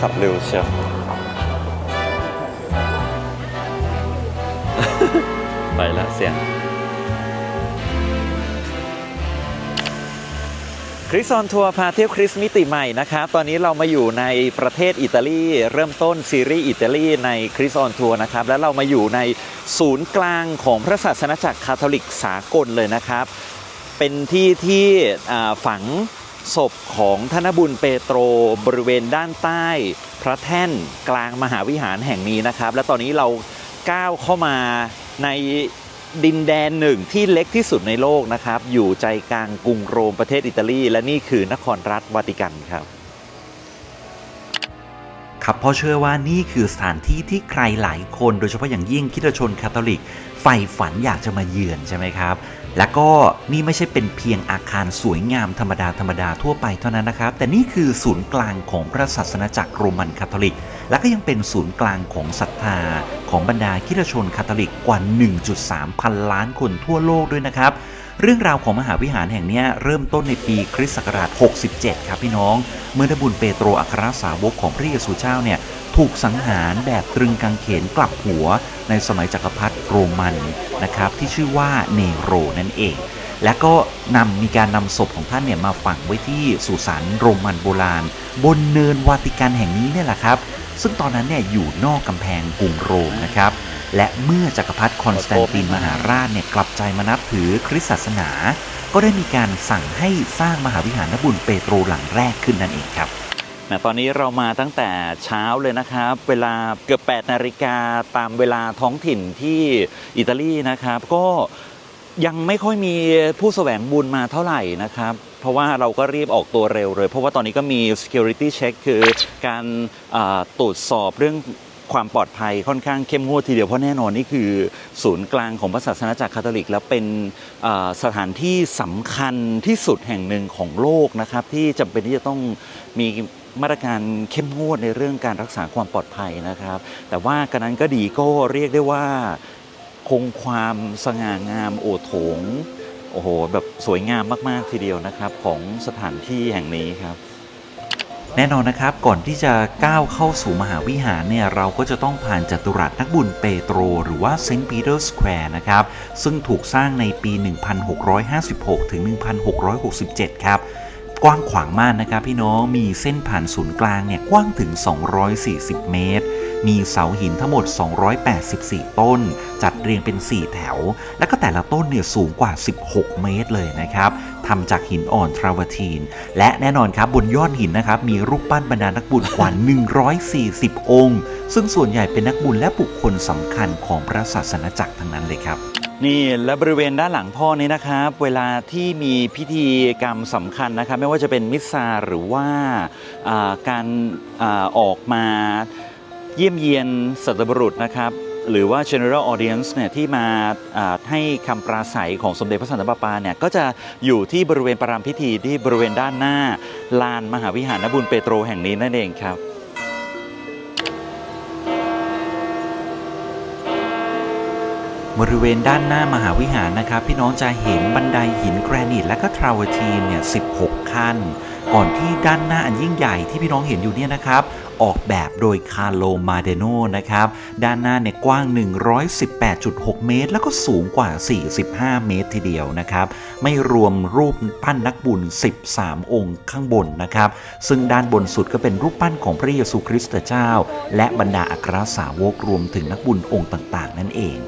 ขับเร็วเชียวไปละเสียงคริสออนทัวร์พาเที่ยวคริสมิติใหม่นะครับ ตอนนี้เรามาอยู่ในประเทศอิตาลี เริ่มต้นซีรีส์อิตาลีในคริสออนทัวร์นะครับ แล้วเรามาอยู่ในศูนย์กลางของพระศาสนาจักรคาทอลิกสากลเลยนะครับ เป็นที่ที่ฝัง ศพของธนบุญเปโตรบริเวณด้านใต้ พระแท่นกลางมหาวิหารแห่งนี้นะครับ และตอนนี้เราก้าวเข้ามาในดินแดนหนึ่งที่เล็กที่สุดในโลกนะครับ อยู่ใจกลางกรุงโรมประเทศอิตาลี และนี่คือนครรัฐวาติกันครับ ครับเพราะเชื่อว่านี่คือสถานที่ที่ใครหลายคน โดยเฉพาะอย่างยิ่งคริสตชนคาทอลิกใฝ่ฝันอยากจะมาเยือนใช่ไหมครับ และก็นี่ไม่ใช่เป็นเพียงอาคารสวยงามธรรมดาธรรมดาทั่วไปเท่านั้นนะครับ แต่นี่คือศูนย์กลางของพระศาสนาจักรโรมันคาทอลิก และก็ยังเป็นศูนย์กลางของศรัทธา ของบรรดาคริสตชนคาทอลิกกว่า 1.3 พันล้านคนทั่วโลกด้วยนะครับ เรื่องราวของมหาวิหารแห่งนี้เริ่มต้นในปีคริสต์ศักราช 67 ครับพี่น้อง เมื่อดบุญเปโตรอัครสาวกของพระเยซูเจ้าเนี่ยถูกสังหารแบบตรึงกางเขนกลับหัว ในสมัยจักรพรรดิโรมันนะครับที่ชื่อว่าเนโรนั่นเอง และก็นำมีการนำศพของท่านเนี่ยมาฝังไว้ที่สุสานโรมันโบราณ บนเนินวาติกันแห่งนี้เนี่ยแหละครับ ซึ่งตอนนั้นเนี่ยอยู่นอกกำแพงกรุงโรมนะครับ และเมื่อจักรพรรดิคอนสแตนตินมหาราชเนี่ยกลับใจมานับถือคริสตศาสนา ก็ได้มีการสั่งให้สร้างมหาวิหารบุญเปโตรหลังแรกขึ้นนั่นเองครับตอนนี้เรามาตั้งแต่เช้าเลยนะครับ เวลาเกือบ 8 นาฬิกาตามเวลาท้องถิ่นที่อิตาลีนะครับ ก็ยังไม่ค่อยมีผู้แสวงบุญมาเท่าไหร่นะครับ เพราะว่าเราก็รีบออกตัวเร็วเลย เพราะว่าตอนนี้ก็มี security check คือการตรวจสอบเรื่อง ความปลอดภัยค่อนข้างเข้มงวดทีเดียวเพราะแน่นอนนี่คือ ศูนย์กลางของพระศาสนาจักรคาทอลิก แล้วเป็นสถานที่สำคัญที่สุดแห่งหนึ่งของโลกนะครับ ที่จำเป็นที่จะต้องมีมาตรการเข้มงวดในเรื่องการรักษาความปลอดภัยนะครับ แต่ว่ากันนั้นก็ดีก็เรียกได้ว่า คงความสง่างามโอโถงโอ้โหแบบสวยงามมาก ๆ ทีเดียวนะครับ ของสถานที่แห่งนี้ครับ แน่นอนนะครับก่อนที่จะก้าวเข้าสู่มหาวิหารเนี่ยเราก็จะต้องผ่านจัตุรัสนักบุญเปโตร หรือว่าเซนต์ปีเตอร์สแควร์นะครับซึ่งถูกสร้างในปี 1656 ถึง 1667 ครับ กว้างขวางมากนะครับพี่น้องมีเส้นผ่านศูนย์กลางเนี่ยกว้างถึง 240 เมตร มีเสาหินทั้งหมด 284 ต้น จัดเรียงเป็น 4 แถว แล้วก็แต่ละต้นเนี่ยสูงกว่า 16 เมตรเลยนะครับทำจากหินอ่อนทราวทีน และแน่นอนครับบนยอดหินนะครับมีรูปปั้นบรรดานักบุญกว่า 140 องค์ ซึ่งส่วนใหญ่เป็นนักบุญและบุคคลสำคัญของพระศาสนาจักรทั้งนั้นเลยครับ นี่และบริเวณด้านหลังพ่อนี้นะครับ เวลาที่มีพิธีกรรมสำคัญนะครับ ไม่ว่าจะเป็นมิสซาหรือว่าการอออกมาเยี่ยมเยียนสัตบุรุษนะครับหรือว่า general audience เนี่ยที่มาอ่าให้คำปราศัยของสมเด็จพระสันตะปาปาเนี่ยก็จะอยู่ที่บริเวณประรามพิธีที่บริเวณด้านหน้า ลานมหาวิหารนบุญเปโตรแห่งนี้นั่นเองครับ บริเวณด้านหน้ามหาวิหารนะครับ พี่น้องจะเห็นบันไดหินแกรนิตและก็ทราเวทีนเนี่ย16 ขั้น ก่อนที่ด้านหน้าอันยิ่งใหญ่ที่พี่น้องเห็นอยู่เนี่ยนะครับ ออกแบบโดยคาร์โลมาเดโนนะครับ ด้านหน้าเนี่ยกว้าง 118.6 เมตร แล้วก็สูงกว่า 45 เมตรทีเดียวนะครับ ไม่รวมรูปปั้นนักบุญ 13 องค์ข้างบนนะครับ ซึ่งด้านบนสุดก็เป็นรูปปั้นของพระเยซูคริสต์เจ้า และบรรดาอัครสาวกรวมถึงนักบุญองค์ต่าง ๆ นั่นเอง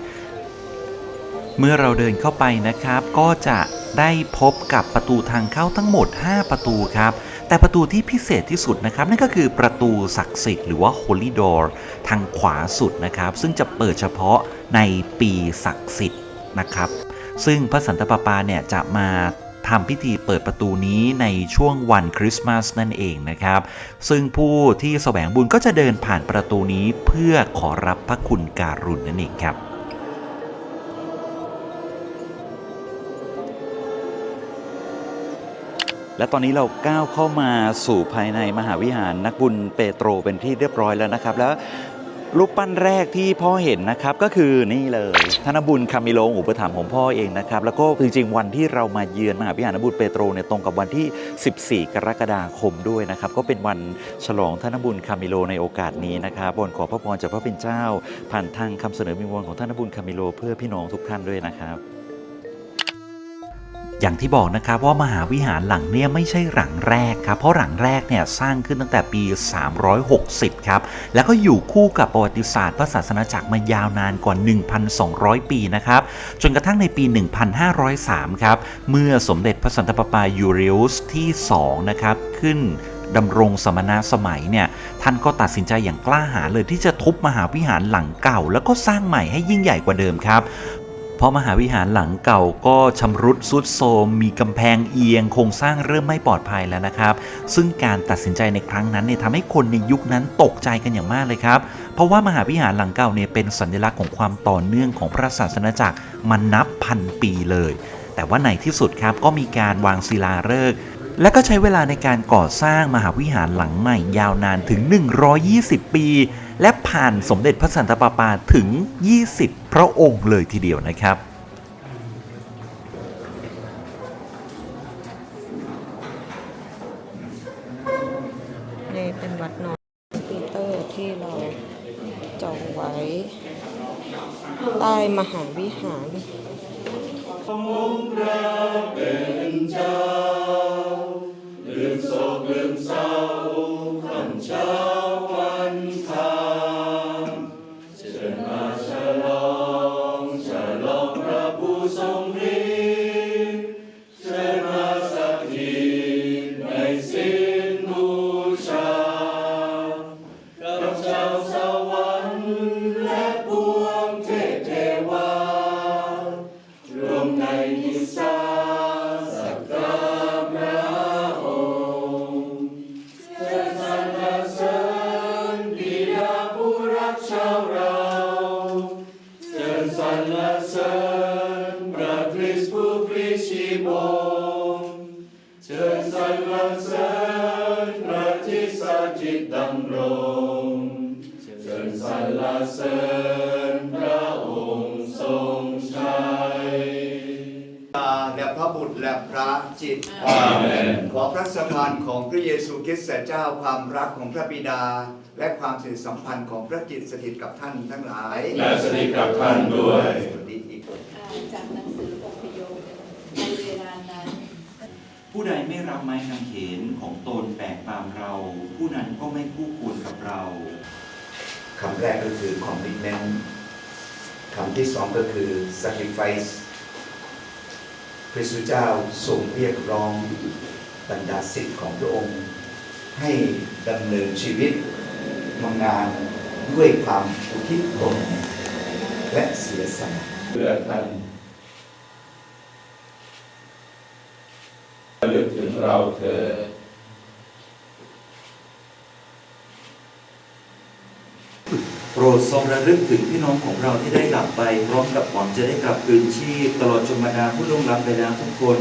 เมื่อเราเดินเข้าไปนะครับ ก็จะได้พบกับประตูทางเข้าทั้งหมด 5 ประตูครับ แต่ประตูที่พิเศษที่สุดนะครับ นั่นก็คือประตูศักดิ์สิทธิ์หรือว่า Holy Door ทางขวาสุดนะครับ ซึ่งจะเปิดเฉพาะในปีศักดิ์สิทธิ์นะครับ ซึ่งพระสันตะปาปาเนี่ยจะมาทำพิธีเปิดประตูนี้ในช่วงวันคริสต์มาสนั่นเองนะครับ ซึ่งผู้ที่แสวงบุญก็จะเดินผ่านประตูนี้เพื่อขอรับพระคุณการุณนั่นเองครับ และตอนนี้เราก้าวเข้ามาสู่ภายในมหาวิหารนักบุญเปโตรเป็นที่เรียบร้อยแล้วนะครับ แล้วรูปปั้นแรกที่พ่อเห็นนะครับก็คือนี่เลยธนบุญคามิโลอุปถัมภ์ของพ่อเองนะครับ แล้วก็จริงๆวันที่เรามาเยือนมหาวิหารบุญเปโตรเนี่ยตรงกับวันที่ 14 กรกฎาคมด้วยนะครับ ก็เป็นวันฉลองธนบุญคามิโลในโอกาสนี้นะครับบนขอพระพรจากพระเป็นเจ้า ผ่านทางคำเสนอมิมวนของธนบุญคามิโลเพื่อพี่น้องทุกท่านด้วยนะครับ อย่างที่บอกนะครับว่ามหาวิหารหลังเนี่ยไม่ใช่หลังแรกครับ เพราะหลังแรกเนี่ยสร้างขึ้นตั้งแต่ปี 360 ครับ แล้วก็อยู่คู่กับประวัติศาสตร์พระศาสนาจักรมายาวนานกว่า 1,200 ปีนะครับ จนกระทั่งในปี 1503 ครับ เมื่อสมเด็จพระสันตะปาปายูริอุสที่ 2 นะครับ ขึ้นดำรงสมณสมัยเนี่ยท่านก็ตัดสินใจอย่างกล้าหาญเลยที่จะทุบมหาวิหารหลังเก่า แล้วก็สร้างใหม่ให้ยิ่งใหญ่กว่าเดิมครับ เพราะมหาวิหารหลังเก่าก็ชำรุดสุดโทรมมีกำแพงเอียง โครงสร้างเริ่มไม่ปลอดภัยแล้วนะครับ ซึ่งการตัดสินใจในครั้งนั้นเนี่ยทำให้คนในยุคนั้นตกใจกันอย่างมากเลยครับ เพราะว่ามหาวิหารหลังเก่าเนี่ยเป็นสัญลักษณ์ของความต่อเนื่องของพระศาสนาจักรมันนับพันปีเลย แต่ว่าในที่สุดครับก็มีการวางศิลาฤกษ์และก็ใช้เวลาในการก่อสร้างมหาวิหารหลังใหม่ยาวนานถึง 120 ปี และผ่านสมเด็จพระสันตะปาปาถึง 20 พระองค์เลยทีเดียวนะครับนี่เป็นวัดนอนปีเตอร์ที่เราจองไว้ ใต้มหาวิหารและพระ บุตรและพระจิตอาเมนขอพระสมานของพระเยซูคริสต์เจ้าความรักของพระบิดา และความสนิทสัมพันธ์ของพระจิตสถิตกับท่านทั้งหลาย และสถิตกับท่านด้วยสวัสดีอีกอ่านจากหนังสืออพยพในเวลานั้น ผู้ใดไม่รับไม้กางเขนของตนแบกตามเรา ผู้นั้นก็ไม่คู่ควรกับเราคำแรกก็คือ commitment คำที่สองก็คือ sacrifice พระสุเจ้าทรงเรียกร้องบรรดาสิทธิ์ของพระองค์ ให้ดำเนินชีวิตทำงานด้วยความอุทิศตนและเสียสละเพื่อท่านระลึกถึงเราเถิด โป รดทรงระลึกถึงพี่น้องของเราที่ได้หลับไป พร้อมกับหวังจะได้กลับคืนชีพ ตลอดจนบรรดาผู้ล่วงลับไปแล้วทุกคน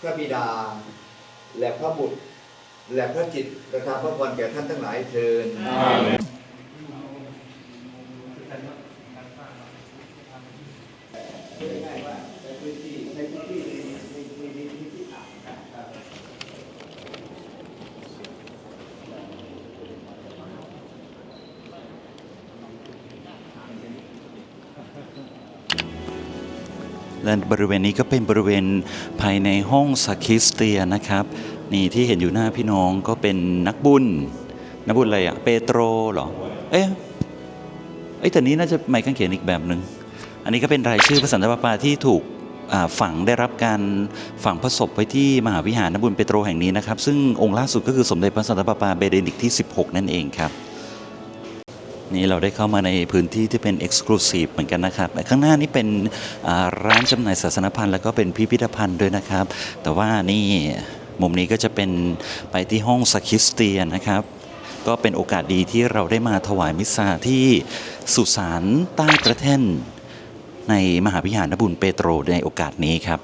พระบิดา และพระบุตร และพระจิตประทานพระพรแก่ท่านทั้งหลายเทิน และบริเวณนี้ก็เป็นบริเวณภายในห้องสคริสเตียนะครับ นี่ที่เห็นอยู่หน้าพี่น้องก็เป็นนักบุญนักบุญอะไรอะเปโตรเหรอเอ๊ะเอ้ยแต่นี้น่าจะไม้กางเขนอีกแบบหนึ่งอันนี้ก็เป็นรายชื่อพระสันตะปาปาที่ถูกฝังได้รับการฝังพระศพไว้ที่มหาวิหารนบุญเปโตรแห่งนี้นะครับ ซึ่งองค์ล่าสุดก็คือสมเด็จพระสันตะปาปาเบเดนิกที่ 16 นั่นเองครับ นี่เราได้เข้ามาในพื้นที่ที่เป็น Exclusive เหมือนกันนะครับ ข้างหน้านี่เป็นร้านจำหน่ายศาสนพันธ์แล้วก็เป็นพิพิธภัณฑ์ด้วยนะครับ แต่ว่านี่มุมนี้ก็จะเป็นไปที่ห้องสคิสเตียนนะครับ ก็เป็นโอกาสดีที่เราได้มาถวายมิสซาที่สุสานใต้ประเทศในมหาวิหารนบุญเปโตรในโอกาสนี้ครับ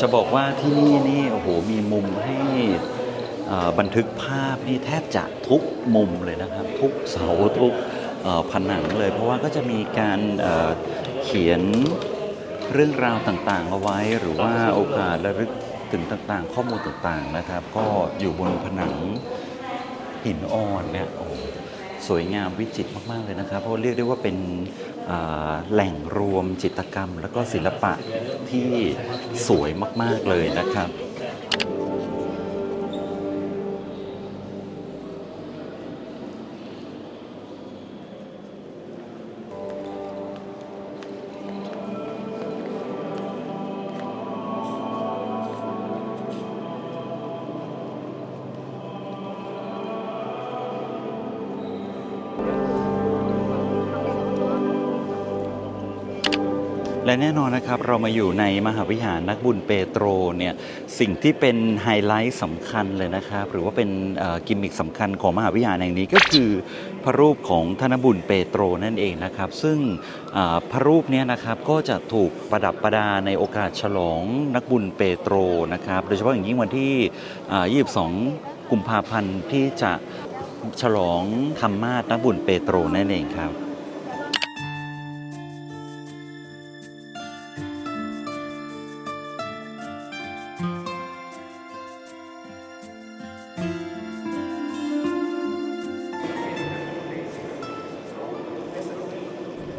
จะบอกว่าที่นี่นี่โอ้โหมีมุมให้บันทึกภาพนี่แทบจะทุกมุมเลยนะครับ ทุกเสาทุกผนังเลย เพราะว่าก็จะมีการเอ่อเขียนเรื่องราวต่างๆเอาไว้ หรือว่าโอกาสระลึกถึงต่างๆ ข้อมูลต่างๆนะครับ ก็อยู่บนผนังหินอ่อนเนี่ยโอ้โห สวยงามวิจิตรมาก ๆ เลยนะครับ เพราะเรียกได้ว่าเป็นแหล่งรวมจิตรกรรม และก็ศิลปะที่สวยมาก ๆ เลยนะครับ และแน่นอนนะครับเรามาอยู่ในมหาวิหารนักบุญเปโตรเนี่ยสิ่งที่เป็นไฮไลท์สำคัญเลยนะครับหรือว่าเป็นกิมมิคสำคัญของมหาวิหารแห่งนี้ก็คือพระรูปของธนบุญเปโตรนั่นเองนะครับซึ่งพระรูปเนี้นะครับก็จะถูกประดับประดาในโอกาสฉลองนักบุญเปโตรนะครับโดยเฉพาะอย่างยิ่งวันที่ 22 กุมภาพันธ์ที่จะฉลองธรรมาสนักบุญเปโตรนั่นเองครับ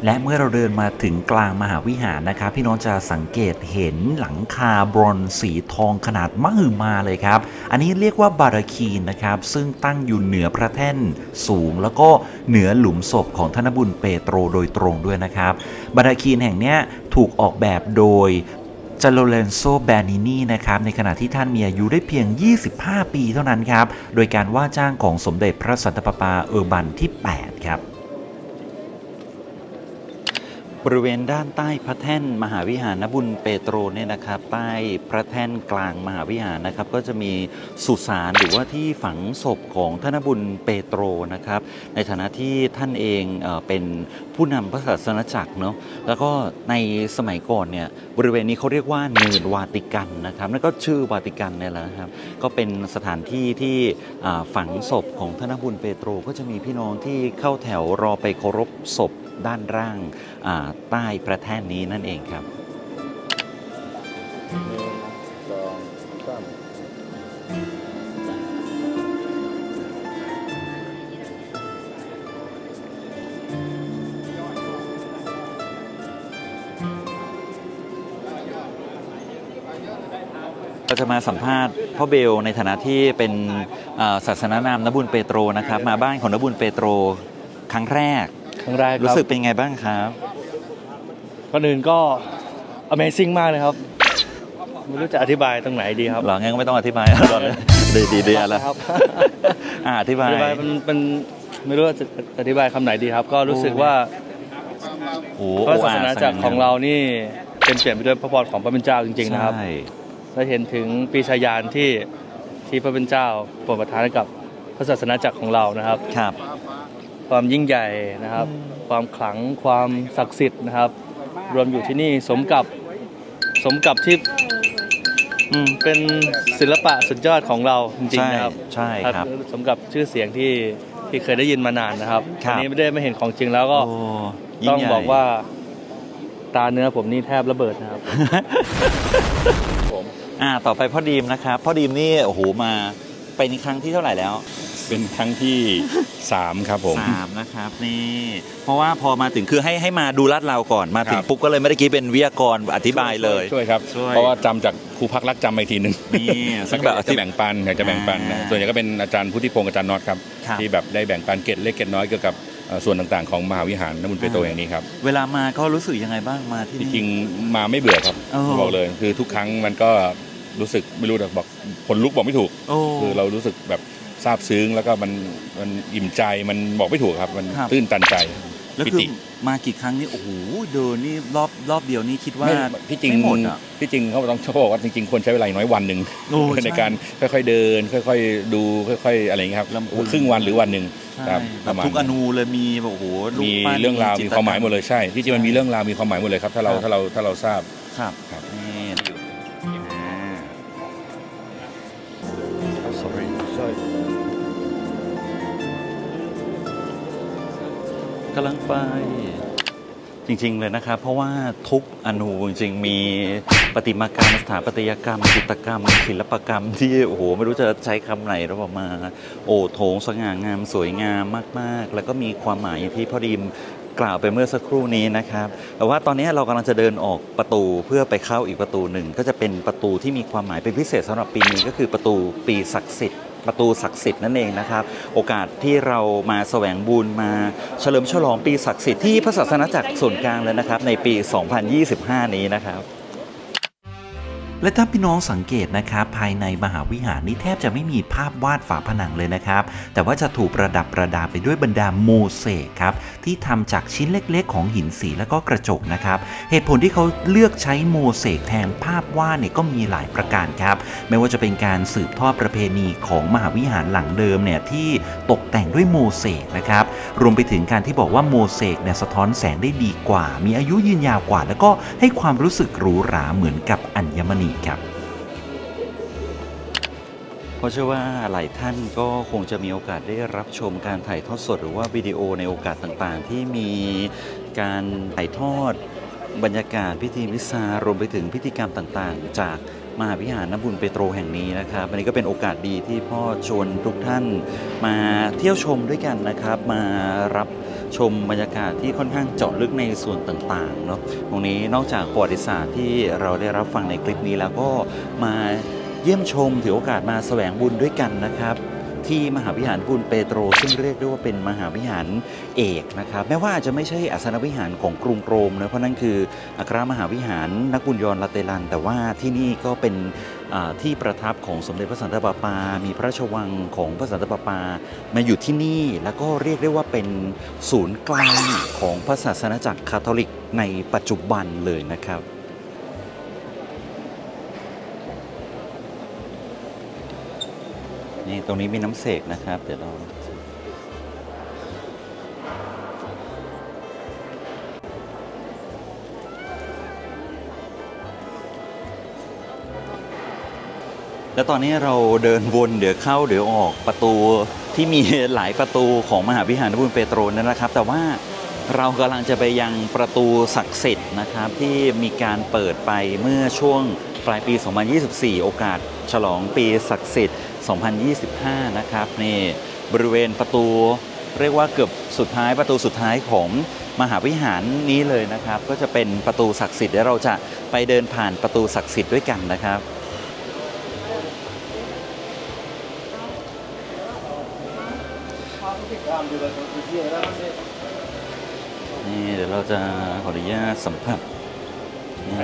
และเมื่อเราเดินมาถึงกลางมหาวิหารนะครับ พี่น้องจะสังเกตเห็นหลังคาบรอนซ์สีทองขนาดมหึมาเลยครับ อันนี้เรียกว่าบาราคีนนะครับ ซึ่งตั้งอยู่เหนือพระแท่นสูง แล้วก็เหนือหลุมศพของธนบุญเปโตรโดยตรงด้วยนะครับ บาราคีนแห่งนี้ถูกออกแบบโดยจาโลเลนโซแบนินีนะครับ ในขณะที่ท่านมีอายุได้เพียง 25 ปีเท่านั้นครับ โดยการว่าจ้างของสมเด็จพระสันตะปาปาเออร์บันที่ 8 บริเวณด้านใต้พระแท่นมหาวิหารนบุญเปโตรเนี่ยนะครับใต้พระแท่นกลางมหาวิหารนะครับก็จะมีสุสานหรือว่าที่ฝังศพของท่านบุญเปโตรนะครับในฐานะที่ท่านเองเป็นผู้นำพระศาสนจักรเนาะแล้วก็ในสมัยก่อนเนี่ยบริเวณนี้เขาเรียกว่าเนินวาติกันนะครับนั่นก็ชื่อวาติกันเนี่ยแหละครับก็เป็นสถานที่ที่ฝังศพของท่านบุญเปโตรก็จะมีพี่น้องที่เข้าแถวรอไปเคารพศพ ด้านล่างใต้พระแท่นนี้นั่นเองครับเราจะมาสัมภาษณ์พ่อเบลในฐานะที่เป็นศาสนานามนบุญเปโตรนะครับ มาบ้านของนบุญเปโตรครั้งแรก ครั้งแรกครู้รับสึกเป็นไงบ้างครับก่อนอื่นก็ Amazing มากเลยครับไม่รู้จะอธิบายตรงไหนดีครับหรองั้นก็ไม่ต้องอธิบายตอนนี้ดีดีดีแล้วครับอ่าอธิบาอยธิบายมันมันไม่รู้ว่าจะอธิบายคำไหนดีครับ ก็รู้สึกว่าโอ้พระศาสนาจักรของเรานี่เป็นเปลี่ยนไปด้วยพระพรของพระเป็นเจ้าจริง ๆ นะครับใช่และเห็นถึงปีชาญาณที่ที่พระเป็นเจ้าโปรดประทานให้กับพระศาสนาจักรของเรานะครับครับ ความยิ่งใหญ่นะครับ ความขลังความศักดิ์สิทธิ์นะครับ รวมอยู่ที่นี่สมกับสมกับที่อืมเป็นศิลปะสุดยอดของเราจริงใช่ๆนะครับใช่ครับ สมกับชื่อเสียงที่ที่เคยได้ยินมานานนะครับครับอันี้ไม่ได้ไม่เห็นของจริงแล้วก็โอ้ต้ยิ่องใหญ่บอกว่าตาเนื้อผมนี่แทบระเบิดนะครับอ่าต่อไปพ่อดีมนะครับพ่อดีมนี่โอ้โหมาเป็นครั้งที่เท่าไหร่แล้ว เป็นครั้งที่ 3 ครับผม สามนะครับนี่เพราะว่าพอมาถึงคือให้ให้มาดูลาดเราก่อนมาถึงครับ ปุ๊บก็เลยไม่ได้กี้เป็นวิทยากรอธิบายเลย ช่วยครับ ช่วย เพราะว่าจำจากครูพักรักจำไปทีหนึ่งนี่ ซึ่ซึ่งงแบแบบบจะแบ่งปันอยากจะแบ่งปันนะอ่าส่วนใหญ่ก็เป็นอาจารย์พุทธิพงศ์อาจารย์น็อตครับ ครับ ที่แบบได้แบ่งปันเกร็ดเล็กเกร็ดน้อยเกี่ยวกับเอ่อส่วนต่างๆของมหาวิหารนบุญเปโตรแห่งนี้ครับ เวลามาก็รู้สึกยังไงบ้างมาที่จนี่ ริงๆมาไม่เบื่อครับอ๋อบอกเลยคือทุกครั้งมันก็รู้สึกไม่รู้แต่บอกคนลุกบอกไม่ถูก โอ้ คือเรารู้สึกแบบ ซาบซึ้งแล้วก็มันมันอิ่มใจมันบอกไม่ถูกครับ มันครับ ตื้นตันใจแล้วปิคือติมากี่ครั้งนี่โอ้โหเดินนี่รอบรอบเดียวนี่คิดว่าไม่ที่จริงไม่หมดอะ ที่จริงเขาต้องเขาบอกว่าจริงๆควรใช้เวลาอย่างน้อยวันหนึ่งโอ้ใช่ในการค่อยๆเดิน ค่อยๆ ดูค่อย ๆ อะไรอย่างเงี้ยครับลำพูน ครึ่งวันหรือวันหนึ่งใช่ครับแบประบมาณทุกอนูเลยมีแบบโอ้โหรูปมีปั้นเรื่องราวจิมีตรความหมายหมดเลยใช่ที่จริงมันมีเรื่องราวมีความหมายหมดเลยครับถ้าเราครับถ้าเราถ้าเราทราบ ครับครับนี่อ่ กำลังไป จริง ๆ เลยนะครับ เพราะว่าทุกอนูจริง ๆ มีประติมากรรมสถาปัตยกรรมจิตรกรรม ศิลปกรรมที่โอ้โหไม่รู้จะใช้คำไหนแล้วออกมา โอ้โถงสง่างามสวยงามมาก ๆ แล้วก็มีความหมายที่พ่อดีมกล่าวไปเมื่อสักครู่นี้นะครับ แต่ว่าตอนนี้เรากำลังจะเดินออกประตูเพื่อไปเข้าอีกประตูหนึ่ง ก็จะเป็นประตูที่มีความหมายเป็นพิเศษสำหรับปีนี้ก็คือประตูปีศักดิ์สิทธิ์ ประตูศักดิ์สิทธิ์นั่นเองนะครับ โอกาสที่เรามาแสวงบุญมาเฉลิมฉลองปีศักดิ์สิทธิ์ที่พระศาสนาจักรส่วนกลางเลยนะครับ ในปี 2025 นี้นะครับ และถ้าพี่น้องสังเกตนะครับภายในมหาวิหารนี้แทบจะไม่มีภาพวาดฝาผนังเลยนะครับ แต่ว่าจะถูกประดับประดาไปด้วยบรรดาโมเสกครับที่ทำจากชิ้นเล็กๆ ของหินสีและก็กระจกนะครับ เหตุผลที่เขาเลือกใช้โมเสกแทนภาพวาดเนี่ยก็มีหลายประการครับ ไม่ว่าจะเป็นการสืบทอดประเพณีของมหาวิหารหลังเดิมเนี่ยที่ตกแต่งด้วยโมเสกนะครับรวมไปถึงการที่บอกว่าโมเสกเนี่ยสะท้อนแสงได้ดีกว่า มีอายุยืนยาวกว่า แล้วก็ให้ความรู้สึกหรูหราเหมือนกับ ญมณีครับเพราะเชื่อว่าหลายท่านก็คงจะมีโอกาสได้รับชมการถ่ายทอดสดหรือว่าวิดีโอในโอกาสต่างๆ ที่มีการถ่ายทอดบรรยากาศพิธีมิสซารวมไปถึงพิธีกรรมต่างๆ จากมหาวิหารน้ำบุญเปโตรแห่งนี้นะครับอันนี้ก็เป็นโอกาสดีที่พ่อชวนทุกท่านมาเที่ยวชมด้วยกันนะครับ มารับ ชมบรรยากาศที่ค่อนข้างเจาะลึกในส่วนต่างๆเนาะตรงนี้นอกจากประวัติศาสตร์ที่เราได้รับฟังในคลิปนี้แล้วก็มาเยี่ยมชมถือโอกาสมาแสวงบุญด้วยกันนะครับ ที่มหาวิหารบุญเปโตร ซึ่งเรียกได้ว่าเป็นมหาวิหารเอกนะครับแม้ว่าอาจจะไม่ใช่อาสนวิหารของกรุงโรมนะเพราะนั่นคืออัครมหาวิหารนักบุญยอนลาเตลัน แต่ว่าที่นี่ก็เป็นที่ประทับของสมเด็จพระสันตะปาปา มีพระราชวังของพระสันตะปาปา มาอยู่ที่นี่แล้วก็เรียกได้ว่าเป็นศูนย์กลางของพระศาสนาจักรคาทอลิกในปัจจุบันเลยนะครับ นี่ตรงนี้มีน้ำเสกนะครับ เดี๋ยวเราแล้วตอนนี้เราเดินวนเดี๋ยวเข้าเดี๋ยวออกประตูที่มีหลายประตูของมหาวิหารพระบุญเปโตรนั่นนะครับ แต่ว่าเรากำลังจะไปยังประตูศักดิ์สิทธิ์นะครับ ที่มีการเปิดไปเมื่อช่วง ปลายปี 2024 โอกาสฉลองปีศักดิ์สิทธิ์ 2025 นะครับนี่บริเวณประตูเรียกว่าเกือบสุดท้ายประตูสุดท้ายของมหาวิหารนี้เลยนะครับ ก็จะเป็นประตูศักดิ์สิทธิ์เดี๋ยวเราจะไปเดินผ่านประตูศักดิ์สิทธิ์ด้วยกันนะครับนี่เดี๋ยวเราจะขออนุญาตสัมผัสนี่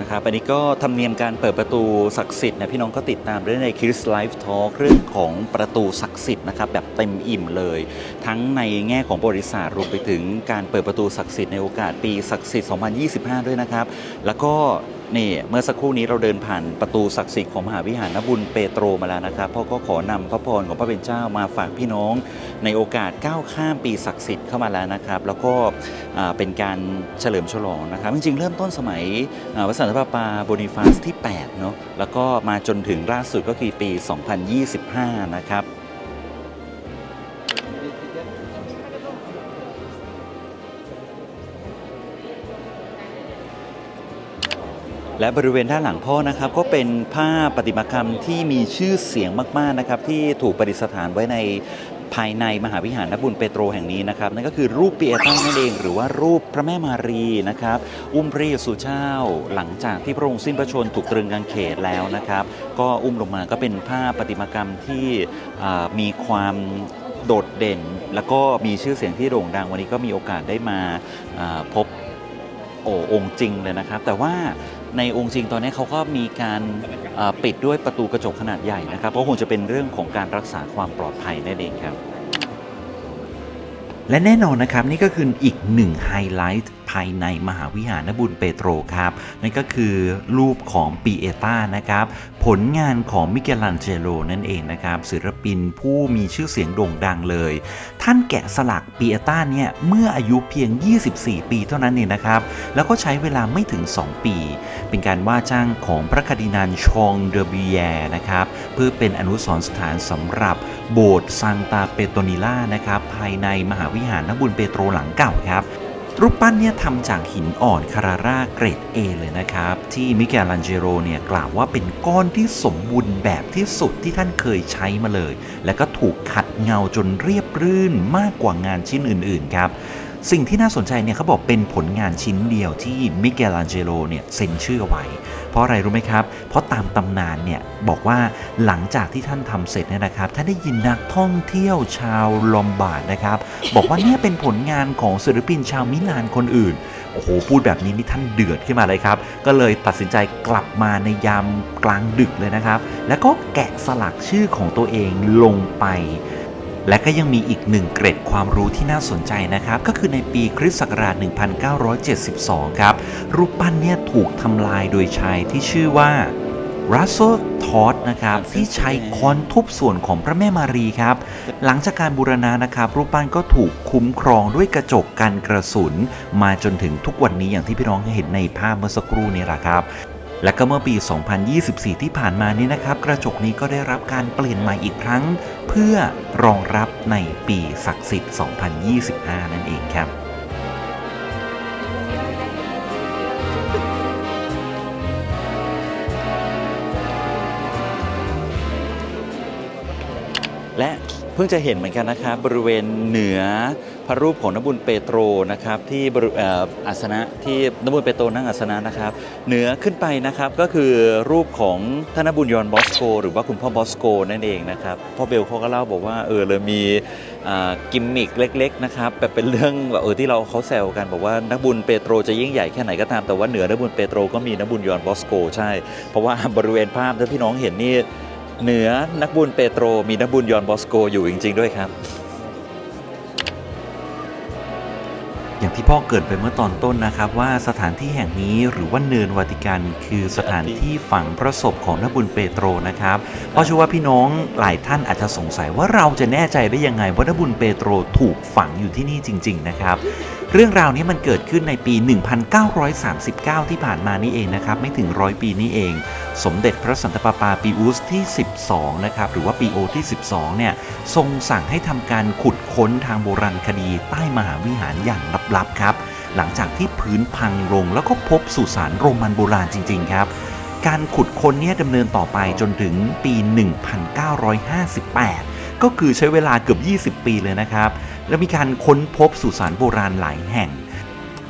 นะครับอันนี้ก็ธรรมเนียมการเปิดประตูศักดิ์สิทธิ์นะพี่น้องก็ติดตามได้ในคริสไลฟ์ทอล์กเรื่องของประตูศักดิ์สิทธิ์นะครับแบบเต็มอิ่มเลย ทั้งในแง่ของบริษัทรวมไปถึงการเปิดประตูศักดิ์สิทธิ์ในโอกาสปีศักดิ์สิทธิ์ 2025 ด้วยนะครับ แล้วก็ นี่เมื่อสักครู่นี้เราเดินผ่านประตูศักดิ์สิทธิ์ของมหาวิหารนบุญเปโตรมาแล้วนะครับพ่อก็ขอนำพระพรของพระเป็นเจ้ามาฝากพี่น้อง ในโอกาสก้าวข้ามปีศักดิ์สิทธิ์เข้ามาแล้วนะครับ แล้วก็เป็นการเฉลิมฉลองนะครับ จริงๆ เริ่มต้นสมัยอ่าพระสันตปาปาโบนิฟาสที่8เนาะแล้วก็มาจนถึงล่าสุดก็คือปี 2025 นะครับ และบริเวณด้านหลังพ่อนะครับก็เป็นผ้าประติมากรรมที่มีชื่อเสียงมากๆนะครับที่ถูกประดิษฐานไว้ในภายในมหาวิหารนบุญเปโตรแห่งนี้นะครับนั่นก็คือรูปเปียต้านั่นเอง หรือว่ารูปพระแม่มารีนะครับอุ้มพระเยซูเจ้า หลังจากที่พระองค์สิ้นพระชนม์ถูกตรึงกางเขนแล้วนะครับ ก็อุ้มลงมาก็เป็นผ้าประติมากรรมที่มีความโดดเด่น แล้วก็มีชื่อเสียงที่โด่งดังวันนี้ก็มีโอกาสได้มาพบโอ้องค์จริงเลยนะครับ แต่ว่า ในองค์จริงตอนนี้เขาก็มีการปิดด้วยประตูกระจกขนาดใหญ่นะครับก็คงจะเป็นเรื่องของการรักษาความปลอดภัยนั่นเองครับ และแน่นอนนะครับนี่ก็คืออีกหนึ่งไฮไลท์ ภายในมหาวิหารนบุญเปโตรครับ นั่นก็คือรูปของปีเอต้านะครับ ผลงานของมิเกลันเจโลนั่นเองนะครับ ศิลปินผู้มีชื่อเสียงโด่งดังเลย ท่านแกะสลักปีเอต้าเนี่ย เมื่ออายุเพียง 24 ปีเท่านั้นเองนะครับ แล้วก็ใช้เวลาไม่ถึง 2 ปี เป็นการว่าจ้างของพระคดินานชองเดอบิแยนะครับ เพื่อเป็นอนุสรณ์สถานสำหรับโบสถ์ซังตาเปโตนิล่านะครับ ภายในมหาวิหารนบุญเปโตรหลังเก่าครับ รูปปั้นเนี่ยทำจากหินอ่อนคาราร่าเกรด A เลยนะครับ ที่มิเกลันเจโรเนี่ยกล่าวว่าเป็นก้อนที่สมบูรณ์แบบที่สุดที่ท่านเคยใช้มาเลย และก็ถูกขัดเงาจนเรียบรื่นมากกว่างานชิ้นอื่นๆครับ สิ่งที่น่าสนใจเนี่ยเขาบอกเป็นผลงานชิ้นเดียวที่มิเกลันเจโรเนี่ยเซ็นชื่อไว้ เพราะอะไรรู้ไหมครับ เพราะตามตำนานเนี่ยบอกว่าหลังจากที่ท่านทำเสร็จเนี่ยนะครับท่านได้ยินนักท่องเที่ยวชาวลอมบาร์ดนะครับบอกว่าเนี่ยเป็นผลงานของศิลปินชาวมิลานคนอื่นโอ้โหพูดแบบนี้นี่ท่านเดือดขึ้นมาเลยครับ ก็เลยตัดสินใจกลับมาในยามกลางดึกเลยนะครับ แล้วก็แกะสลักชื่อของตัวเองลงไป และก็ยังมีอีกหนึ่งเกร็ดความรู้ที่น่าสนใจนะครับ ก็คือในปีคริสต์ศักราช 1972 ครับ รูปปั้นเนี่ยถูกทำลายโดยชายที่ชื่อว่ารัสโซทอ d นะครับที่ใช้ค้อนทุบส่วนของพระแม่มารีครับ หลังจากการบูรณะนะครับรูปปั้นก็ถูกคุ้มครองด้วยกระจกกันกระสุน มาจนถึงทุกวันนี้อย่างที่พี่น้องเห็นในภาพเมื่อสักครู่นี้แหละครับ และก็เมื่อปี 2024 ที่ผ่านมานี้นะครับ กระจกนี้ก็ได้รับการเปลี่ยนใหม่อีกครั้ง เพื่อรองรับในปีศักดิ์สิทธิ์ 2025 นั่นเองครับและเพิ่งจะเห็นเหมือนกันนะครับบริเวณเหนือ พระรูปของนบุญเปโตรนะครับที่อาสนะที่นบุญเปโตรนั่งอาสนะนะครับเหนือขึ้นไปนะครับก็คือรูปของท่านนบุญยอนบอสโก หรือว่าคุณพ่อบอสโกนั่นเองนะครับพ่อเบลเขาก็เล่าบอกว่าเออเลยมีกิมมิกเล็ก ๆ นะครับแบบเป็นเรื่องแบบเออที่เราเขาแซวกันบอกว่านักบุญเปโตรจะยิ่งใหญ่แค่ไหนก็ตามแต่ว่าเหนือนักบุญเปโตรก็มีนักบุญยอนบอสโกใช่ เพราะว่าบริเวณภาพถ้าพี่น้องเห็นนี่เหนือนักบุญเปโตรมีนักบุญยอนบอสโกอยู่จริง ๆ ด้วยครับ อย่างที่พ่อเกิดไปเมื่อตอนต้นนะครับว่าสถานที่แห่งนี้หรือว่าเนินวาติกันคือสถานที่ฝังพระศพของนบุญเปโตรนะครับเพราะเชื่อว่าพี่น้องหลายท่านอาจจะสงสัยว่าเราจะแน่ใจได้ยังไงว่านบุญเปโตรถูกฝังอยู่ที่นี่จริง ๆ นะครับ เรื่องราวนี้มันเกิดขึ้นในปี 1939 ที่ผ่านมานี่เองนะครับ ไม่ถึงร้อยปีนี้เอง สมเด็จพระสันตะปาปาปีอุสที่ 12 นะครับ หรือว่าปีโอที่ 12 เนี่ย ทรงสั่งให้ทำการขุดค้นทางโบราณคดีใต้มหาวิหารอย่างลับๆครับ หลังจากที่พื้นพังลงแล้วก็พบสุสานโรมันโบราณจริง ๆ ครับ การขุดค้นเนี่ยดำเนินต่อไปจนถึงปี 1958 ก็คือใช้เวลาเกือบ 20 ปีเลยนะครับ แล้วมีการค้นพบสุสานโบราณหลายแห่ง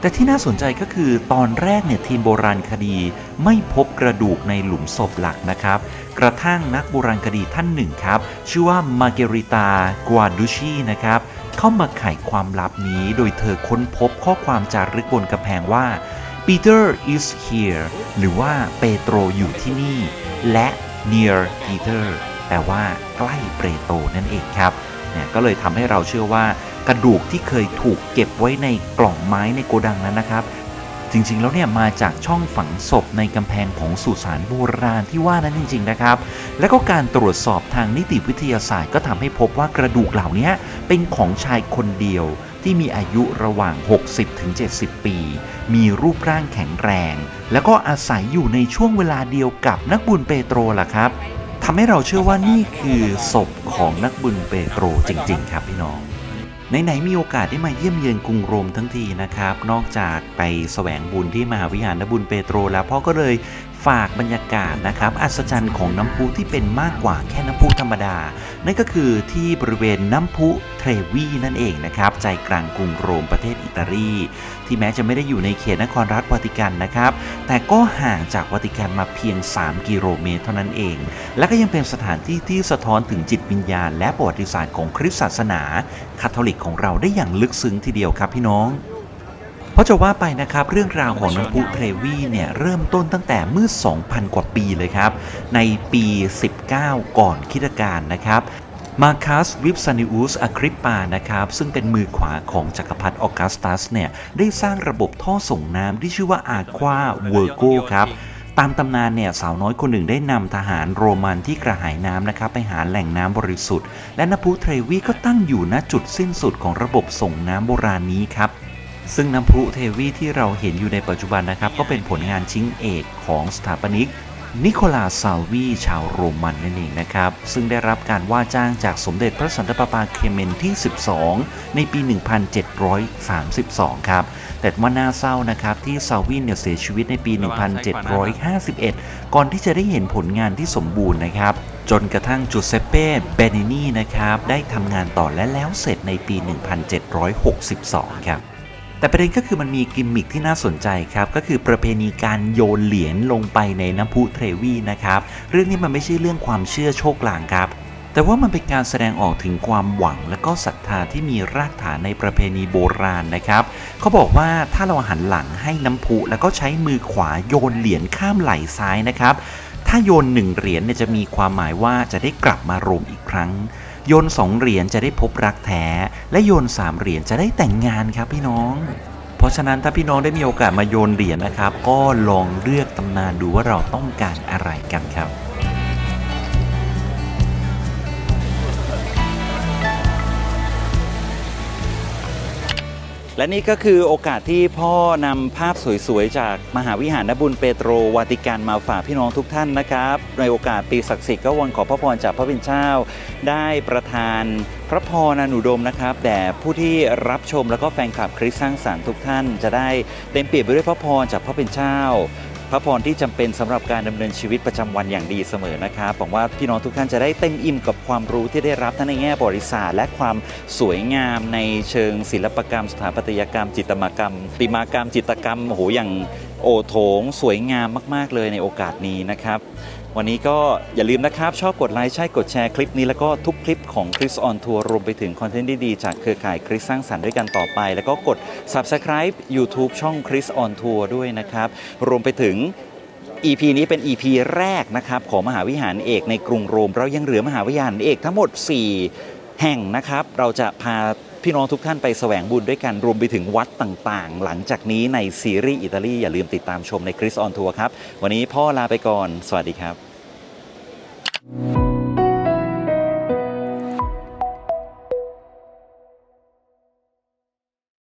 แต่ที่น่าสนใจก็คือตอนแรกเนี่ยทีมโบราณคดีไม่พบกระดูกในหลุมศพหลักนะครับ กระทั่งนักโบราณคดีท่านหนึ่งครับ ชื่อว่ามาเกริตากวาดูชีนะครับเข้ามาไขความลับนี้โดยเธอค้นพบข้อความจารึกบนกำแพงว่า Peter is here หรือว่าเปโตรอยู่ที่นี่ และ near Peter แปลว่าใกล้เปโตรนั่นเองครับ เนี่ยก็เลยทำให้เราเชื่อว่ากระดูกที่เคยถูกเก็บไว้ในกล่องไม้ในโกดังนั้นนะครับ จริงๆแล้วเนี่ยมาจากช่องฝังศพในกำแพงของสุสานโบราณที่ว่านั้นจริง ๆนะครับ และก็การตรวจสอบทางนิติวิทยาศาสตร์ ก็ทำให้พบว่ากระดูกเหล่านี้เป็นของชายคนเดียวที่มีอายุระหว่าง 60-70 ปี มีรูปร่างแข็งแรง แล้วก็อาศัยอยู่ในช่วงเวลาเดียวกับนักบุญเปโตรล่ะครับำให้เราเชื่อว่านี่คือศพของนักบุญเปโตรจริง ๆ ครับพี่น้องไหนๆมีโอกาสได้มาเยี่ยมเยือนกรุงโรมทั้งทีนะครับ นอกจากไปแสวงบุญที่มหาวิหารนบุญเปโตรแล้วพ่อก็เลย ฝากบรรยากาศนะครับ อัศจรรย์ของน้ำพุที่เป็นมากกว่าแค่น้ำพุธรรมดา นั่นก็คือที่บริเวณน้ำพุเทรวีนั่นเองนะครับ ใจกลางกรุงโรมประเทศอิตาลี ที่แม้จะไม่ได้อยู่ในเขตนครรัฐวาติกันนะครับ แต่ก็ห่างจากวาติกันมาเพียง 3 กิโลเมตรเท่านั้นเอง และก็ยังเป็นสถานที่ที่สะท้อนถึงจิตวิญญาณ และประวัติศาสตร์ของคริสตศาสนาคาทอลิกของเราได้อย่างลึกซึ้งทีเดียวครับพี่น้อง ราะจะว่าไปนะครับเรื่องราวของน้ำพุเทรวีเนี่ยเริ่มต้นตั้งแต่เมื่อ 2,000 กว่าปีเลยครับ ในปี 19 ก่อนคิดการนะครับมาคัสวิปซานิอุสอะคริปปานะครับซึ่งเป็นมือขวาของจักรพรรดิออกัสตัสเนี่ยได้สร้างระบบท่อส่งน้ำที่ชื่อว่าอาควาเวอร์โกครับตามตำนานเนี่ยสาวน้อยคนหนึ่งได้นำทหารโรมันที่กระหายน้ำนะครับไปหาแหล่งน้ำบริสุทธิ์ และนพุเทรวีก็ตั้งอยู่ณจุดสิ้นสุดของระบบส่งน้ำโบราณนี้ครับ ซึ่งน้ำพุเทวีที่เราเห็นอยู่ในปัจจุบันนะครับ ก็เป็นผลงานชิ้นเอกของสถาปนิก นิโคลาซาวีชาวโรมันนั่นเองนะครับ ซึ่งได้รับการว่าจ้างจากสมเด็จพระสันตะปาปาเคเมนที่ 12 ในปี 1732 ครับ แต่ว่าน่าเศร้านะครับ ที่ซาวีเนี่ยเสียชีวิตในปี 1751 ก่อนที่จะได้เห็นผลงานที่สมบูรณ์นะครับจนกระทั่งจูเซเป้เบนินีนะครับ ได้ทำงานต่อและแล้วเสร็จในปี 1762 ครับ แต่ประเด็นก็คือมันมีกิมมิคที่น่าสนใจครับ ก็คือประเพณีการโยนเหรียญลงไปในน้ำพุเทรวีนะครับ เรื่องนี้มันไม่ใช่เรื่องความเชื่อโชคลางครับ แต่ว่ามันเป็นการแสดงออกถึงความหวังและก็ศรัทธาที่มีรากฐานในประเพณีโบราณนะครับ เขาบอกว่าถ้าเราหันหลังให้น้ำพุแล้วก็ใช้มือขวาโยนเหรียญข้ามไหล่ซ้ายนะครับ ถ้าโยนหนึ่งเหรียญเนี่ยจะมีความหมายว่าจะได้กลับมารวมอีกครั้ง โยนสองเหรียญจะได้พบรักแท้ และโยนสามเหรียญจะได้แต่งงานครับพี่น้อง เพราะฉะนั้นถ้าพี่น้องได้มีโอกาสมาโยนเหรียญนะครับ ก็ลองเลือกตำนานดูว่าเราต้องการอะไรกันครับ และนี่ก็คือโอกาสที่พ่อนำภาพสวยๆ จากมหาวิหารนบุญเปโตรวาติกันมาฝากพี่น้องทุกท่านนะครับ ในโอกาสปีศักดิ์สิทธิ์ก็วันขอพระพรจากพระเป็นเจ้า ได้ประทานพระพรอนุดมนะครับแด่ผู้ที่รับชมแล้วก็แฟนคลับคริสต์สร้างสรรค์ทุกท่าน จะได้เต็มเปี่ยมไปด้วยพระพรจากพระเป็นเจ้า พระพรที่จำเป็นสำหรับการดำเนินชีวิตประจำวันอย่างดีเสมอนะครับหวังว่าพี่น้องทุกท่านจะได้เต็มอิ่มกับความรู้ที่ได้รับทั้งในแง่บริษัทและความสวยงามในเชิงศิลปกรรม สถาปัตยกรรม จิตรกรรมประติมากรรม จิตรกรรมโอ้โหอย่างโอโถง สวยงามมาก ๆ เลยในโอกาสนี้นะครับ วันนี้ก็อย่าลืมนะครับ ชอบกดไลค์ใช่กดแชร์คลิปนี้แล้วก็ทุกคลิปของคริสออนทัวร์รวมไปถึงคอนเทนต์ดีๆจากเครือข่ายคริสสร้างสรรค์ด้วยกันต่อไป แล้วก็กด Subscribe YouTube ช่องคริสออนทัวร์ด้วยนะครับ รวมไปถึง EP นี้เป็น EP แรกนะครับของมหาวิหารเอกในกรุงโรม เรายังเหลือมหาวิหารเอกทั้งหมด 4 แห่งนะครับ เราจะพา พี่น้องทุกท่านไปแสวงบุญด้วยกันรวมไปถึงวัดต่างๆ หลังจากนี้ในซีรีส์อิตาลีอย่าลืมติดตามชมในคริสออนทัวร์ครับ วันนี้พ่อลาไปก่อน สวัสดีครับ